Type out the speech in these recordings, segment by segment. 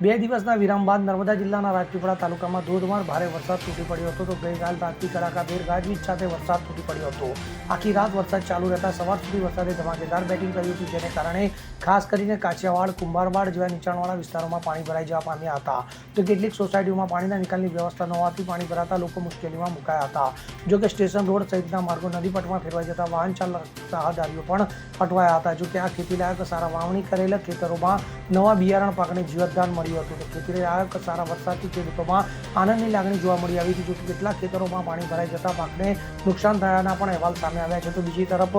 બે દિવસના વિરામ બાદ નર્મદા જિલ્લાના રાજપીપળા તાલુકામાં ધોધમાર ભારે વરસાદ તૂટી પડ્યો હતો તો ગઈકાલ રાતથી કડાકાભેર ગાજવીજ સાથે વરસાદ તૂટી પડ્યો હતો. આખી રાત વરસાદ ચાલુ રહેતા સવાર સુધી વરસાદે ધમાકેદાર બેટિંગ કરી હતી, જેને કારણે ખાસ કરીને કાછિયાવાડ કુંભારવાડ જેવા નીચાણવાળા વિસ્તારોમાં પાણી ભરાઈ જવા પામ્યા હતા. તો કેટલીક સોસાયટીઓમાં પાણીના નિકાલની વ્યવસ્થા ન હોવાથી પાણી ભરાતા લોકો મુશ્કેલીમાં મુકાયા હતા. જો કે સ્ટેશન રોડ સહિતના માર્ગો નદીપટમાં ફેરવાઈ જતા વાહન ચાલક, રાહદારીઓ પણ અટવાયા હતા. જો કે આ ખેતીલાયક સારા વાવણી કરેલા ખેતરોમાં નવા બિયારણ પાકને જીવતદાન મળ્યું હતું તો આ સારા વરસાદથી ખેડૂતોમાં આનંદની લાગણી જોવા મળી આવી હતી જોકે કેટલાક ખેતરોમાં પાણી ભરાઈ જતા પાકને નુકસાન થયાના પણ અહેવાલ સામે આવ્યા છે. તો બીજી તરફ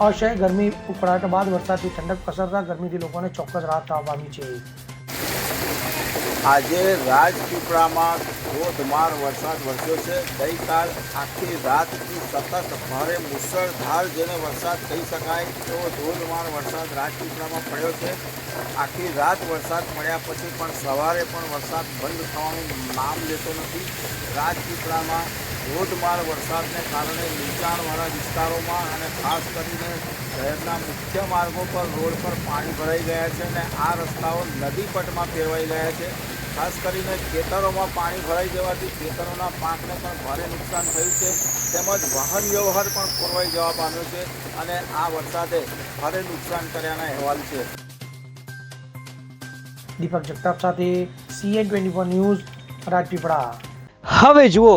અસહ્ય ગરમી ઉકળાટ બાદ વરસાદથી ઠંડક પસરતા ગરમીથી લોકોને ચોક્કસ રાહત થવા પામી છે. આજે રાજપીપળામાં ધોધમાર વરસાદ વરસ્યો છે. ગઈકાલ આખી રાતથી સતત ભારે મુસળધાર જેને વરસાદ કહી શકાય તેવો ધોધમાર વરસાદ રાજપીપળામાં પડ્યો છે. આખી રાત વરસાદ પડ્યા પછી પણ સવારે પણ વરસાદ બંધ થવાનું નામ લેતો નથી. રાજપીપળામાં ધોધમાર વરસાદને કારણે નીચાણવાળા વિસ્તારોમાં અને ખાસ કરીને શહેરના મુખ્ય માર્ગો પર રોડ પર પાણી ભરાઈ ગયા છે અને આ રસ્તાઓ નદીપટમાં ફેરવાઈ ગયા છે. ખાસ કરીને ખેતરોમાં પાણી ભરાઈ જવાથી ખેતરોના પાકને પણ ભારે નુકસાન થયું છે. તેમજ વાહન વ્યવહાર પણ ખોરવાઈ જવા પામ્યો છે અને આ વરસાદે ભારે નુકસાન કર્યાના અહેવાલ છે. દીપક જગતાપ સાથે CN twenty four news Rajpipla હવે જુઓ